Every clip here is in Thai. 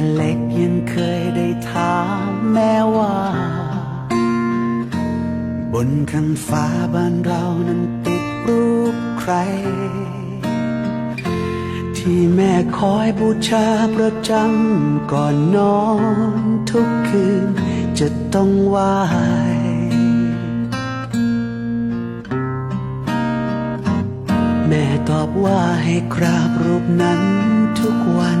แม่เล็กยังเคยได้ถามแม่ว่า บนคันฟ้าบ้านเรานั้นติดรูปใคร ที่แม่คอยบูชาประจำก่อนนอนทุกคืนจะต้องไหวแม่ตอบว่าให้กราบรูปนั้นทุกวัน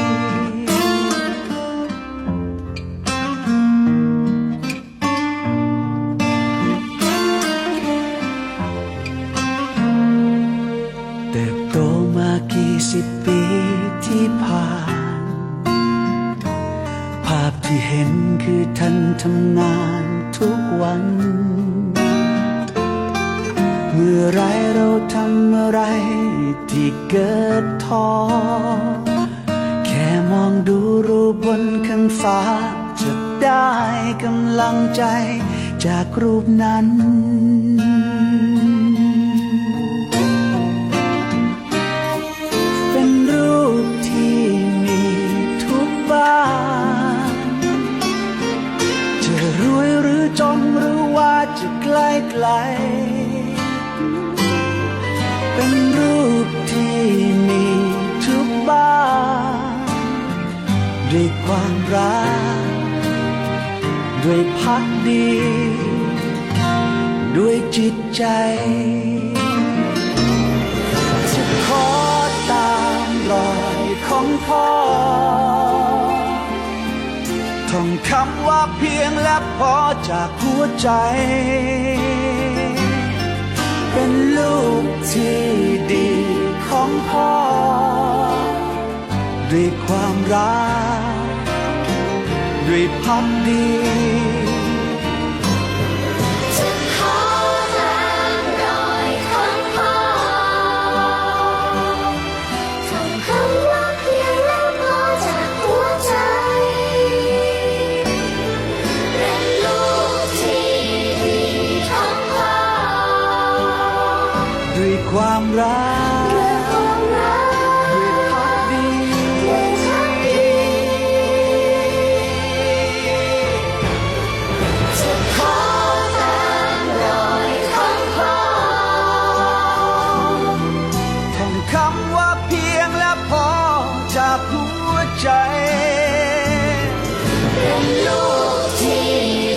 ที่เห็นคือท่านทำงานทุกวัน เมื่อไรเราทำอะไรที่เกิดท้อ แค่มองดูรูปบนข้างฟ้า จะได้กำลังใจจากรูปนั้นเป็น ไกล เป็นรูปที่มีทุกบ้านด้วยความรัก ด้วยพักดี ด้วยจิตใจจะขอตามรอยของพ่อ ท่องคำว่าเพียงและพอจากหัวใจ เป็นลูกที่ดีของพ่อ ด้วยความรัก ด้วยพักดี ความรักด้วยความรักด้วยพักดีด้วยทักดี จะขอตามรอยของพ่อ ท่องคำว่าเพียงและพอจากหัวใจ เป็นลูกที่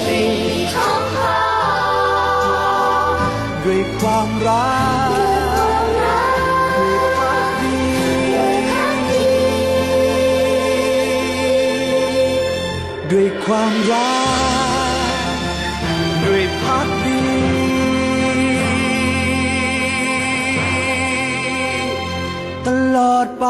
ดีของพ่อ ด้วยความรัก ด้วยความรักด้วยพักดี ตลอดไป